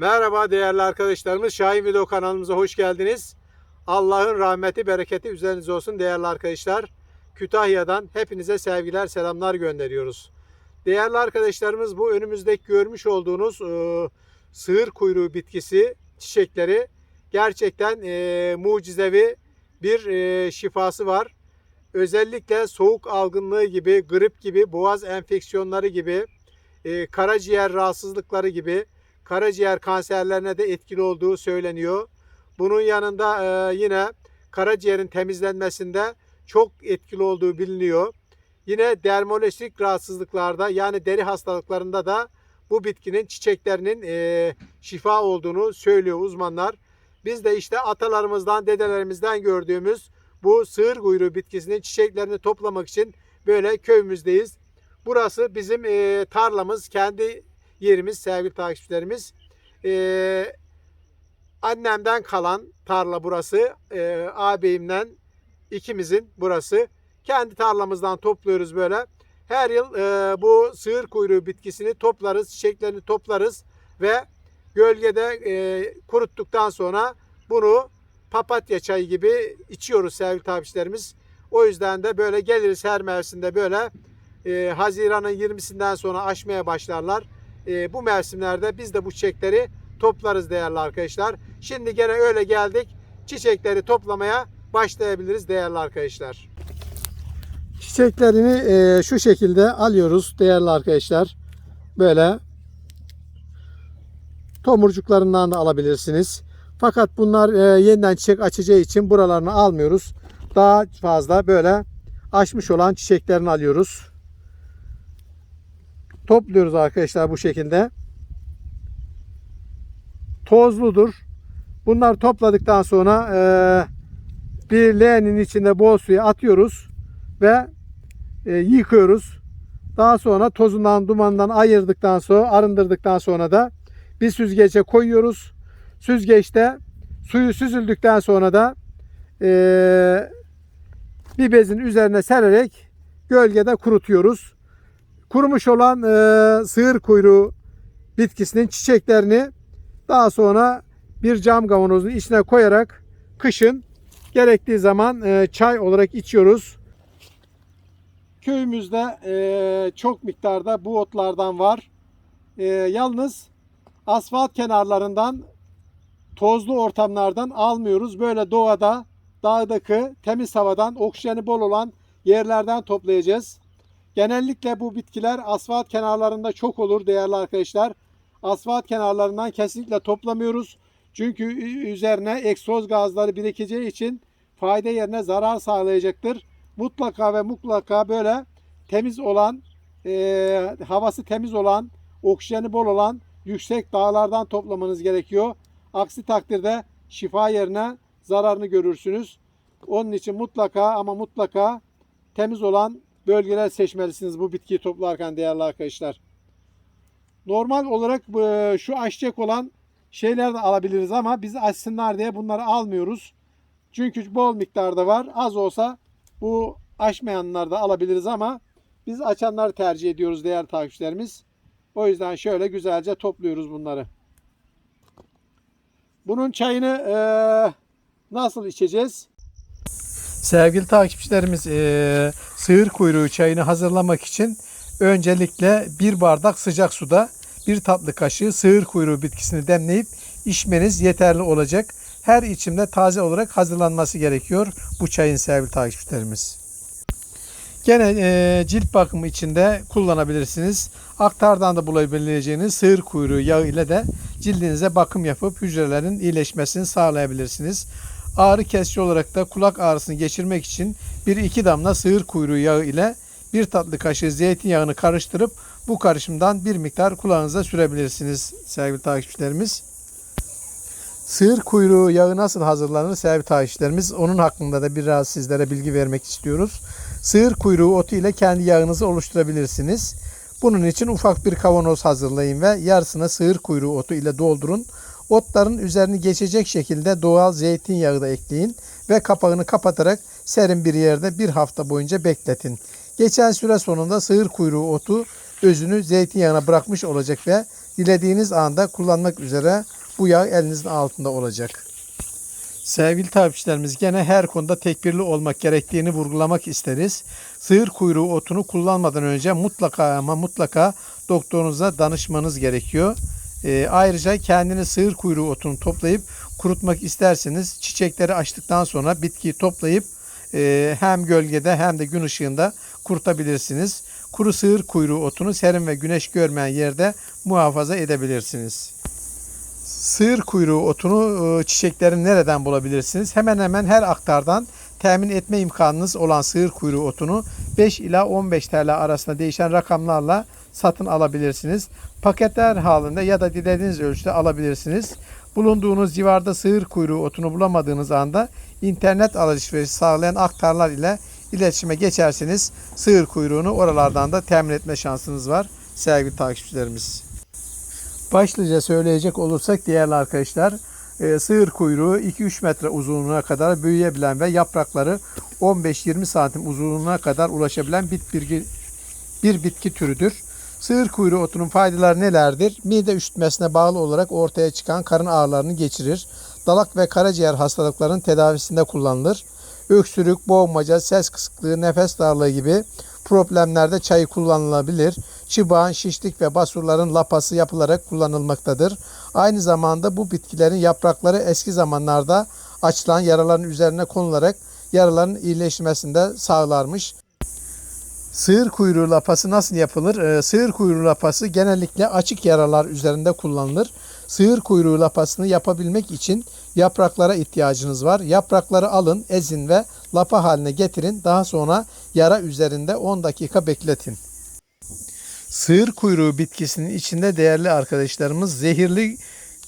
Merhaba değerli arkadaşlarımız. Şahin Video kanalımıza hoş geldiniz. Allah'ın rahmeti, bereketi üzerinize olsun değerli arkadaşlar. Kütahya'dan hepinize sevgiler, selamlar gönderiyoruz. Değerli arkadaşlarımız bu önümüzdeki görmüş olduğunuz e, sığır kuyruğu bitkisi, çiçekleri gerçekten e, mucizevi bir e, şifası var. Özellikle soğuk algınlığı gibi, grip gibi, boğaz enfeksiyonları gibi, e, karaciğer rahatsızlıkları gibi, karaciğer kanserlerine de etkili olduğu söyleniyor. Bunun yanında e, yine karaciğerin temizlenmesinde çok etkili olduğu biliniyor. Yine dermolojik rahatsızlıklarda yani deri hastalıklarında da bu bitkinin çiçeklerinin e, şifa olduğunu söylüyor uzmanlar. Biz de işte atalarımızdan, dedelerimizden gördüğümüz bu sığır kuyruğu bitkisinin çiçeklerini toplamak için böyle köyümüzdeyiz. Burası bizim e, tarlamız, kendi yerimiz sevgili takipçilerimiz. E, annemden kalan tarla burası. E, ağabeyimden ikimizin burası. Kendi tarlamızdan topluyoruz böyle. Her yıl e, bu sığır kuyruğu bitkisini toplarız, çiçeklerini toplarız ve gölgede e, kuruttuktan sonra bunu papatya çayı gibi içiyoruz sevgili takipçilerimiz. O yüzden de böyle geliriz her mevsimde böyle e, Haziran'ın 20'sinden sonra açmaya başlarlar. E, bu mevsimlerde biz de bu çiçekleri toplarız değerli arkadaşlar. Şimdi gene öyle geldik. Çiçekleri toplamaya başlayabiliriz değerli arkadaşlar. Çiçeklerini e, şu şekilde alıyoruz değerli arkadaşlar. Böyle tomurcuklarından da alabilirsiniz. Fakat bunlar e, yeniden çiçek açacağı için buralarını almıyoruz. Daha fazla böyle açmış olan çiçeklerini alıyoruz. Topluyoruz arkadaşlar bu şekilde. Tozludur. Bunlar topladıktan sonra e, bir leğenin içinde bol suya atıyoruz ve e, yıkıyoruz. Daha sonra tozundan dumandan ayırdıktan sonra arındırdıktan sonra da bir süzgece koyuyoruz. Süzgeçte suyu süzüldükten sonra da e, bir bezin üzerine sererek gölgede kurutuyoruz. Kurumuş olan e, sığır kuyruğu bitkisinin çiçeklerini daha sonra bir cam kavanozun içine koyarak kışın gerektiği zaman e, çay olarak içiyoruz. Köyümüzde e, çok miktarda bu otlardan var. E, yalnız asfalt kenarlarından tozlu ortamlardan almıyoruz. Böyle doğada, dağdaki temiz havadan, oksijeni bol olan yerlerden toplayacağız. Genellikle bu bitkiler asfalt kenarlarında çok olur değerli arkadaşlar. Asfalt kenarlarından kesinlikle toplamıyoruz. Çünkü üzerine egzoz gazları birikeceği için fayda yerine zarar sağlayacaktır. Mutlaka ve mutlaka böyle temiz olan, e, havası temiz olan, oksijeni bol olan yüksek dağlardan toplamanız gerekiyor. Aksi takdirde şifa yerine zararını görürsünüz. Onun için mutlaka ama mutlaka temiz olan bölgeler seçmelisiniz bu bitkiyi toplarken değerli arkadaşlar. Normal olarak e, şu açacak olan şeyler de alabiliriz ama biz açsınlar diye bunları almıyoruz. Çünkü bol miktarda var. Az olsa bu açmayanlar da alabiliriz ama biz açanları tercih ediyoruz değerli takipçilerimiz. O yüzden şöyle güzelce topluyoruz bunları. Bunun çayını e, nasıl içeceğiz? Sevgili takipçilerimiz e, sığır kuyruğu çayını hazırlamak için öncelikle bir bardak sıcak suda bir tatlı kaşığı sığır kuyruğu bitkisini demleyip içmeniz yeterli olacak. Her içimde taze olarak hazırlanması gerekiyor bu çayın sevgili takipçilerimiz. Gene e, cilt bakımı içinde kullanabilirsiniz. Aktardan da bulabileceğiniz sığır kuyruğu yağı ile de cildinize bakım yapıp hücrelerin iyileşmesini sağlayabilirsiniz. Ağrı kesici olarak da kulak ağrısını geçirmek için 1-2 damla sığır kuyruğu yağı ile bir tatlı kaşığı zeytinyağını karıştırıp bu karışımdan bir miktar kulağınıza sürebilirsiniz sevgili takipçilerimiz. Sığır kuyruğu yağı nasıl hazırlanır sevgili takipçilerimiz? Onun hakkında da biraz sizlere bilgi vermek istiyoruz. Sığır kuyruğu otu ile kendi yağınızı oluşturabilirsiniz. Bunun için ufak bir kavanoz hazırlayın ve yarısını sığır kuyruğu otu ile doldurun. Otların üzerini geçecek şekilde doğal zeytinyağı da ekleyin ve kapağını kapatarak serin bir yerde bir hafta boyunca bekletin. Geçen süre sonunda sığır kuyruğu otu özünü zeytinyağına bırakmış olacak ve Dilediğiniz anda kullanmak üzere bu yağ elinizin altında olacak. Sevgili takipçilerimiz gene her konuda tekbirli olmak gerektiğini vurgulamak isteriz. Sığır kuyruğu otunu kullanmadan önce mutlaka ama mutlaka doktorunuza danışmanız gerekiyor. Ee, ayrıca kendiniz sığır kuyruğu otunu toplayıp kurutmak isterseniz çiçekleri açtıktan sonra bitkiyi toplayıp e, hem gölgede hem de gün ışığında kurutabilirsiniz. Kuru sığır kuyruğu otunu serin ve güneş görmeyen yerde muhafaza edebilirsiniz. Sığır kuyruğu otunu e, çiçeklerini nereden bulabilirsiniz? Hemen hemen her aktardan temin etme imkanınız olan sığır kuyruğu otunu 5 ila 15 TL arasında değişen rakamlarla satın alabilirsiniz. Paketler halinde ya da dilediğiniz ölçüde alabilirsiniz. Bulunduğunuz civarda sığır kuyruğu otunu bulamadığınız anda internet alışverişi sağlayan aktarlar ile iletişime geçerseniz sığır kuyruğunu oralardan da temin etme şansınız var sevgili takipçilerimiz. Başlıca söyleyecek olursak değerli arkadaşlar e, sığır kuyruğu 2-3 metre uzunluğuna kadar büyüyebilen ve yaprakları 15-20 santim uzunluğuna kadar ulaşabilen bit bir, bir bitki türüdür. Sığır kuyruğu otunun faydaları nelerdir? Mide üşütmesine bağlı olarak ortaya çıkan karın ağrılarını geçirir. Dalak ve karaciğer hastalıklarının tedavisinde kullanılır. Öksürük, boğmaca, ses kısıklığı, nefes darlığı gibi problemlerde çayı kullanılabilir. Çibağın, şişlik ve basurların lapası yapılarak kullanılmaktadır. Aynı zamanda bu bitkilerin yaprakları eski zamanlarda açılan yaraların üzerine konularak yaraların iyileşmesinde sağlarmış. Sığır kuyruğu lapası nasıl yapılır? Ee, sığır kuyruğu lapası genellikle açık yaralar üzerinde kullanılır. Sığır kuyruğu lapasını yapabilmek için yapraklara ihtiyacınız var. Yaprakları alın, ezin ve lapa haline getirin. Daha sonra yara üzerinde 10 dakika bekletin. Sığır kuyruğu bitkisinin içinde değerli arkadaşlarımız zehirli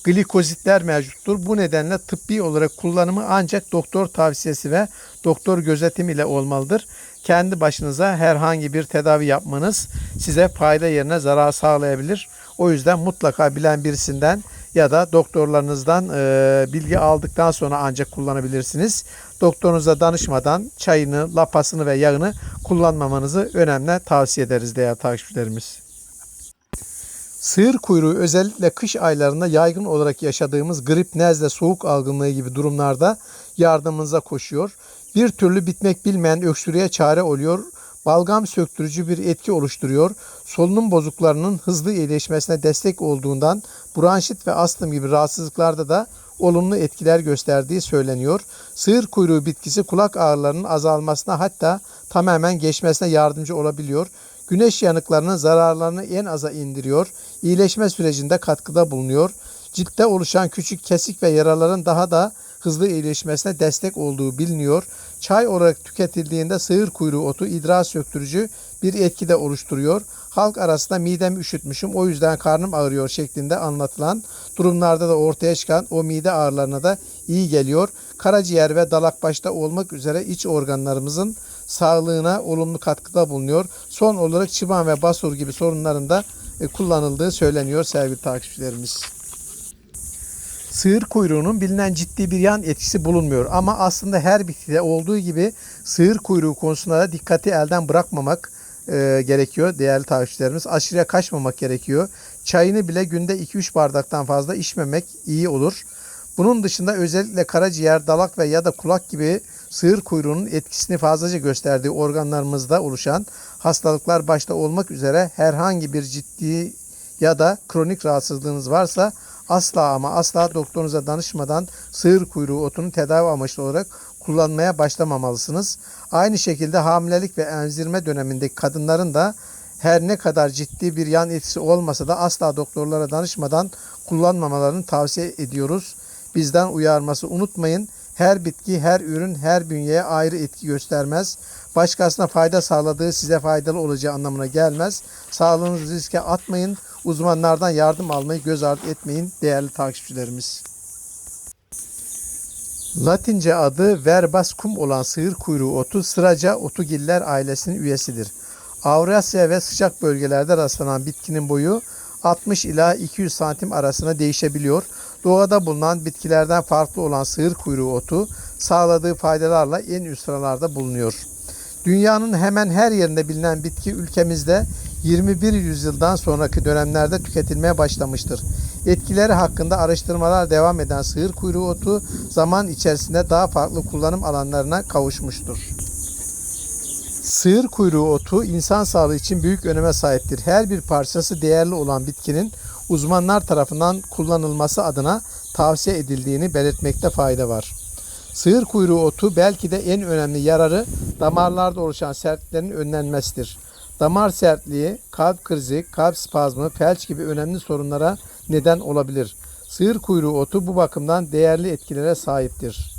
glikozitler mevcuttur. Bu nedenle tıbbi olarak kullanımı ancak doktor tavsiyesi ve doktor gözetimi ile olmalıdır. Kendi başınıza herhangi bir tedavi yapmanız size fayda yerine zarar sağlayabilir. O yüzden mutlaka bilen birisinden ya da doktorlarınızdan e, bilgi aldıktan sonra ancak kullanabilirsiniz. Doktorunuza danışmadan çayını, lapasını ve yağını kullanmamanızı önemli tavsiye ederiz değerli takipçilerimiz. Sığır kuyruğu özellikle kış aylarında yaygın olarak yaşadığımız grip, nezle, soğuk algınlığı gibi durumlarda yardımınıza koşuyor. Bir türlü bitmek bilmeyen öksürüğe çare oluyor. Balgam söktürücü bir etki oluşturuyor. Solunum bozuklarının hızlı iyileşmesine destek olduğundan bronşit ve astım gibi rahatsızlıklarda da olumlu etkiler gösterdiği söyleniyor. Sığır kuyruğu bitkisi kulak ağrılarının azalmasına hatta tamamen geçmesine yardımcı olabiliyor. Güneş yanıklarının zararlarını en aza indiriyor. İyileşme sürecinde katkıda bulunuyor. Ciltte oluşan küçük kesik ve yaraların daha da hızlı iyileşmesine destek olduğu biliniyor. Çay olarak tüketildiğinde sığır kuyruğu otu idrar söktürücü bir etki de oluşturuyor. Halk arasında midemi üşütmüşüm o yüzden karnım ağrıyor şeklinde anlatılan durumlarda da ortaya çıkan o mide ağrılarına da iyi geliyor. Karaciğer ve dalak başta olmak üzere iç organlarımızın sağlığına olumlu katkıda bulunuyor. Son olarak çıban ve basur gibi sorunların da e, kullanıldığı söyleniyor sevgili takipçilerimiz. Sığır kuyruğunun bilinen ciddi bir yan etkisi bulunmuyor ama aslında her bitkide olduğu gibi sığır kuyruğu konusunda da dikkati elden bırakmamak e, gerekiyor değerli takipçilerimiz. Aşırıya kaçmamak gerekiyor. Çayını bile günde 2-3 bardaktan fazla içmemek iyi olur. Bunun dışında özellikle karaciğer, dalak ve ya da kulak gibi sığır kuyruğunun etkisini fazlaca gösterdiği organlarımızda oluşan hastalıklar başta olmak üzere herhangi bir ciddi ya da kronik rahatsızlığınız varsa asla ama asla doktorunuza danışmadan sığır kuyruğu otunu tedavi amaçlı olarak kullanmaya başlamamalısınız. Aynı şekilde hamilelik ve emzirme dönemindeki kadınların da her ne kadar ciddi bir yan etkisi olmasa da asla doktorlara danışmadan kullanmamalarını tavsiye ediyoruz. Bizden uyarması unutmayın. Her bitki, her ürün, her bünyeye ayrı etki göstermez. Başkasına fayda sağladığı size faydalı olacağı anlamına gelmez. Sağlığınızı riske atmayın. Uzmanlardan yardım almayı göz ardı etmeyin değerli takipçilerimiz. Latince adı verbascum olan sığır kuyruğu otu sıraca otugiller ailesinin üyesidir. Avrasya ve sıcak bölgelerde rastlanan bitkinin boyu 60 ila 200 santim arasında değişebiliyor. Doğada bulunan bitkilerden farklı olan sığır kuyruğu otu sağladığı faydalarla en üst sıralarda bulunuyor. Dünyanın hemen her yerinde bilinen bitki ülkemizde 21 yüzyıldan sonraki dönemlerde tüketilmeye başlamıştır. Etkileri hakkında araştırmalar devam eden sığır kuyruğu otu zaman içerisinde daha farklı kullanım alanlarına kavuşmuştur. Sığır kuyruğu otu insan sağlığı için büyük öneme sahiptir. Her bir parçası değerli olan bitkinin uzmanlar tarafından kullanılması adına tavsiye edildiğini belirtmekte fayda var. Sığır kuyruğu otu belki de en önemli yararı damarlarda oluşan sertliklerin önlenmesidir. Damar sertliği, kalp krizi, kalp spazmı, felç gibi önemli sorunlara neden olabilir. Sığır kuyruğu otu bu bakımdan değerli etkilere sahiptir.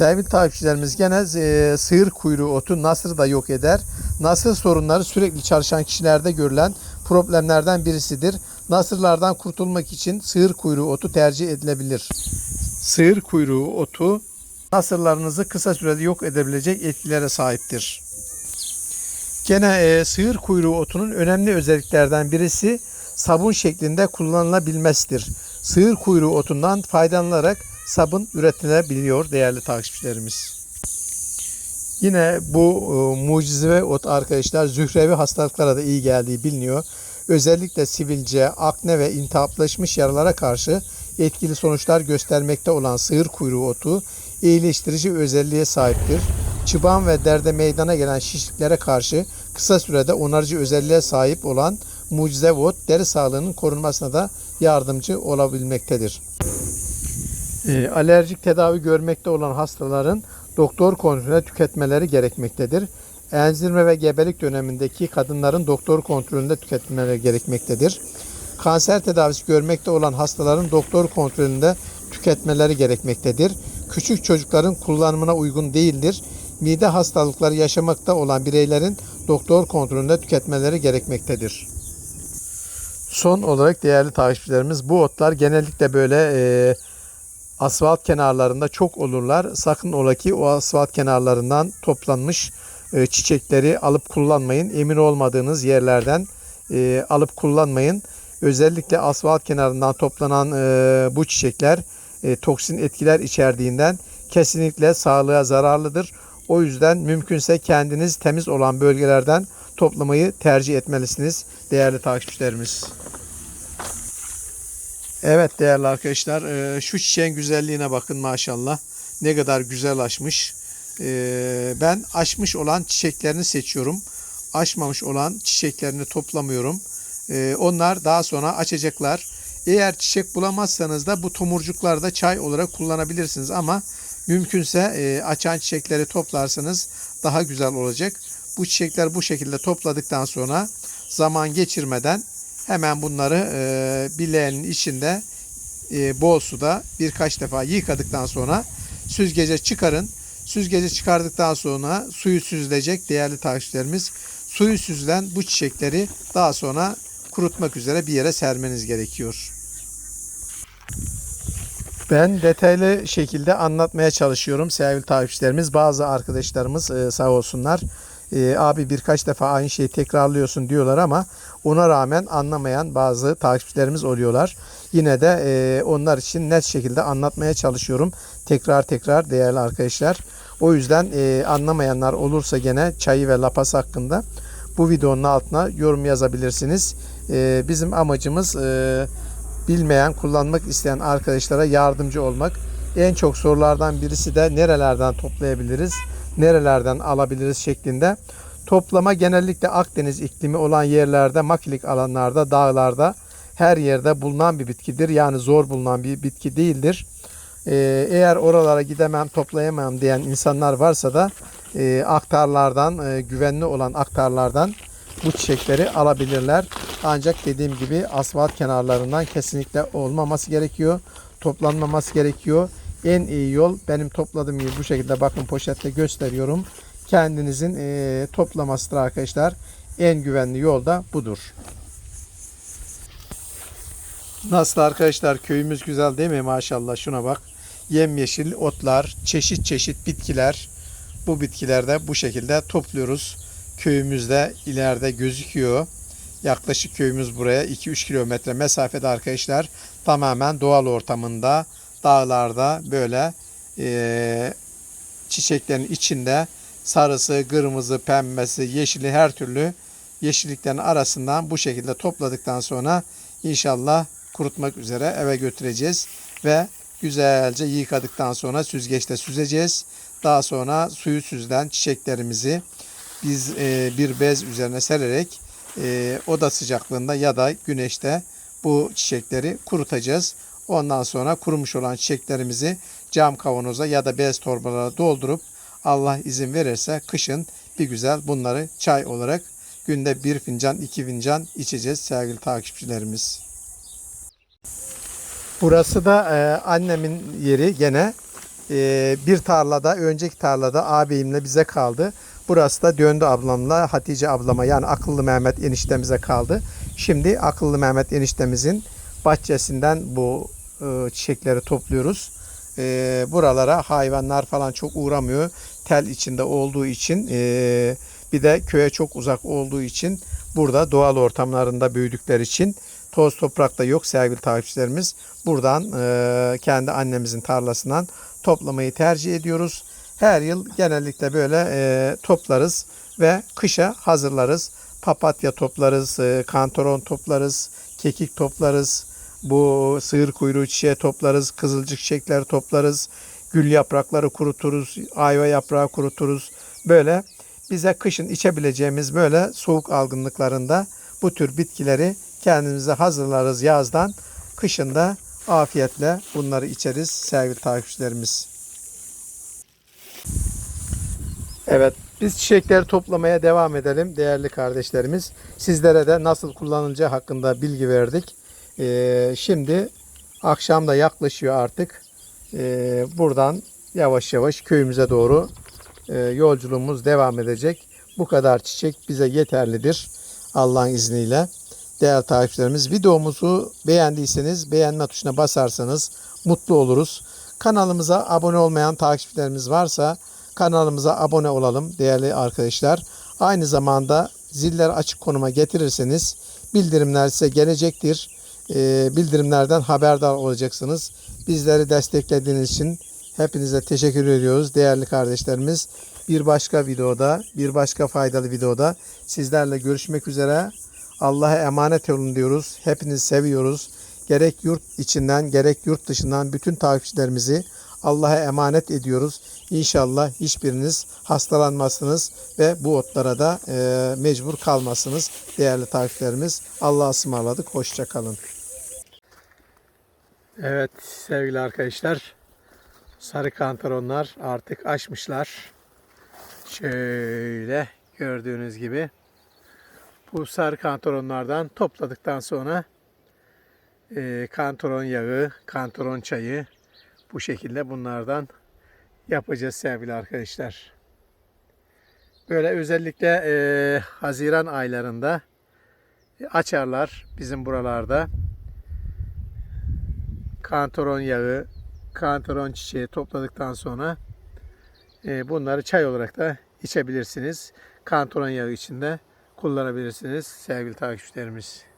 Sevgili takipçilerimiz gene e, sığır kuyruğu otu nasır da yok eder. Nasır sorunları sürekli çalışan kişilerde görülen problemlerden birisidir. Nasırlardan kurtulmak için sığır kuyruğu otu tercih edilebilir. Sığır kuyruğu otu nasırlarınızı kısa sürede yok edebilecek etkilere sahiptir. Gene e, sığır kuyruğu otunun önemli özelliklerden birisi sabun şeklinde kullanılabilmesidir. Sığır kuyruğu otundan faydalanarak sabun üretilebiliyor değerli takipçilerimiz. Yine bu e, mucizevi ot arkadaşlar zührevi hastalıklara da iyi geldiği biliniyor. Özellikle sivilce, akne ve iltihaplaşmış yaralara karşı etkili sonuçlar göstermekte olan sığır kuyruğu otu iyileştirici özelliğe sahiptir. Çıban ve derde meydana gelen şişliklere karşı kısa sürede onarıcı özelliğe sahip olan mucizevi ot deri sağlığının korunmasına da yardımcı olabilmektedir. E, alerjik tedavi görmekte olan hastaların doktor kontrolünde tüketmeleri gerekmektedir. Enzirme ve gebelik dönemindeki kadınların doktor kontrolünde tüketmeleri gerekmektedir. Kanser tedavisi görmekte olan hastaların doktor kontrolünde tüketmeleri gerekmektedir. Küçük çocukların kullanımına uygun değildir. Mide hastalıkları yaşamakta olan bireylerin doktor kontrolünde tüketmeleri gerekmektedir. Son olarak değerli takipçilerimiz bu otlar genellikle böyle e, asfalt kenarlarında çok olurlar. Sakın ola ki o asfalt kenarlarından toplanmış e, çiçekleri alıp kullanmayın. Emin olmadığınız yerlerden e, alıp kullanmayın. Özellikle asfalt kenarından toplanan e, bu çiçekler toksin etkiler içerdiğinden kesinlikle sağlığa zararlıdır. O yüzden mümkünse kendiniz temiz olan bölgelerden toplamayı tercih etmelisiniz değerli takipçilerimiz. Evet değerli arkadaşlar e, şu çiçeğin güzelliğine bakın maşallah. Ne kadar güzel açmış. E, Ben açmış olan çiçeklerini seçiyorum. Açmamış olan çiçeklerini toplamıyorum. E, Onlar daha sonra açacaklar. Eğer çiçek bulamazsanız da bu tomurcukları da çay olarak kullanabilirsiniz ama mümkünse açan çiçekleri toplarsanız daha güzel olacak. Bu çiçekler bu şekilde topladıktan sonra zaman geçirmeden hemen bunları e, bileğinin içinde e, bol suda birkaç defa yıkadıktan sonra süzgece çıkarın. Süzgece çıkardıktan sonra suyu süzülecek değerli takipçilerimiz. Suyu süzülen bu çiçekleri daha sonra kurutmak üzere bir yere sermeniz gerekiyor. Ben detaylı şekilde anlatmaya çalışıyorum sevgili takipçilerimiz. Bazı arkadaşlarımız e, sağ olsunlar e, abi birkaç defa aynı şeyi tekrarlıyorsun diyorlar ama ona rağmen anlamayan bazı takipçilerimiz oluyorlar. Yine de e, onlar için net şekilde anlatmaya çalışıyorum. Tekrar tekrar değerli arkadaşlar. O yüzden e, anlamayanlar olursa gene çayı ve lapas hakkında bu videonun altına yorum yazabilirsiniz. E, bizim amacımız e, bilmeyen, kullanmak isteyen arkadaşlara yardımcı olmak. En çok sorulardan birisi de nerelerden toplayabiliriz, nerelerden alabiliriz şeklinde. Toplama genellikle Akdeniz iklimi olan yerlerde, makilik alanlarda, dağlarda her yerde bulunan bir bitkidir. Yani zor bulunan bir bitki değildir. Ee, eğer oralara gidemem, toplayamam diyen insanlar varsa da e, aktarlardan, e, güvenli olan aktarlardan bu çiçekleri alabilirler. Ancak dediğim gibi asfalt kenarlarından kesinlikle olmaması gerekiyor. Toplanmaması gerekiyor. En iyi yol benim topladığım gibi bu şekilde bakın poşette gösteriyorum. Kendinizin e, toplamasıdır arkadaşlar. En güvenli yol da budur. Nasıl arkadaşlar köyümüz güzel değil mi maşallah şuna bak. Yemyeşil otlar, çeşit çeşit bitkiler. Bu bitkilerde bu şekilde topluyoruz. Köyümüzde ileride gözüküyor. Yaklaşık köyümüz buraya 2-3 kilometre mesafede arkadaşlar. Tamamen doğal ortamında, dağlarda böyle e, çiçeklerin içinde sarısı, kırmızı, pembesi, yeşili her türlü yeşilliklerin arasından bu şekilde topladıktan sonra inşallah kurutmak üzere eve götüreceğiz ve güzelce yıkadıktan sonra süzgeçte süzeceğiz. Daha sonra suyu süzülen çiçeklerimizi biz e, bir bez üzerine sererek e, oda sıcaklığında ya da güneşte bu çiçekleri kurutacağız. Ondan sonra kurumuş olan çiçeklerimizi cam kavanoza ya da bez torbalara doldurup Allah izin verirse kışın bir güzel bunları çay olarak günde bir fincan iki fincan içeceğiz sevgili takipçilerimiz. Burası da e, annemin yeri gene e, bir tarlada önceki tarlada ağabeyimle bize kaldı. Burası da döndü ablamla Hatice ablama yani akıllı Mehmet eniştemize kaldı. Şimdi akıllı Mehmet eniştemizin bahçesinden bu e, çiçekleri topluyoruz. E, buralara hayvanlar falan çok uğramıyor. Tel içinde olduğu için e, bir de köye çok uzak olduğu için burada doğal ortamlarında büyüdükleri için toz toprak da yok sevgili takipçilerimiz. Buradan e, kendi annemizin tarlasından toplamayı tercih ediyoruz. Her yıl genellikle böyle toplarız ve kışa hazırlarız. Papatya toplarız, e, toplarız, kekik toplarız, bu sığır kuyruğu çiçeği toplarız, kızılcık çiçekleri toplarız, gül yaprakları kuruturuz, ayva yaprağı kuruturuz. Böyle bize kışın içebileceğimiz böyle soğuk algınlıklarında bu tür bitkileri kendimize hazırlarız yazdan. Kışın da afiyetle bunları içeriz sevgili takipçilerimiz. Evet biz çiçekleri toplamaya devam edelim değerli kardeşlerimiz. Sizlere de nasıl kullanılacağı hakkında bilgi verdik. Ee, şimdi akşam da yaklaşıyor artık. Ee, buradan yavaş yavaş köyümüze doğru e, yolculuğumuz devam edecek. Bu kadar çiçek bize yeterlidir Allah'ın izniyle. Değerli takipçilerimiz videomuzu beğendiyseniz beğenme tuşuna basarsanız mutlu oluruz. Kanalımıza abone olmayan takipçilerimiz varsa kanalımıza abone olalım değerli arkadaşlar. Aynı zamanda zilleri açık konuma getirirseniz bildirimler size gelecektir. Ee, bildirimlerden haberdar olacaksınız. Bizleri desteklediğiniz için hepinize teşekkür ediyoruz değerli kardeşlerimiz. Bir başka videoda, bir başka faydalı videoda sizlerle görüşmek üzere. Allah'a emanet olun diyoruz. Hepinizi seviyoruz. Gerek yurt içinden gerek yurt dışından bütün takipçilerimizi Allah'a emanet ediyoruz. İnşallah hiçbiriniz hastalanmazsınız ve bu otlara da e, mecbur kalmasınız değerli takipçilerimiz. Allah'a ısmarladık. Hoşça kalın. Evet sevgili arkadaşlar. Sarı kantaronlar artık açmışlar. Şöyle gördüğünüz gibi bu sarı kantaronlardan topladıktan sonra e, kantaron yağı, kantaron çayı bu şekilde bunlardan yapacağız sevgili arkadaşlar. Böyle özellikle e, Haziran aylarında açarlar bizim buralarda. Kantaron yağı, kantaron çiçeği topladıktan sonra e, bunları çay olarak da içebilirsiniz. Kantaron yağı içinde kullanabilirsiniz sevgili takipçilerimiz.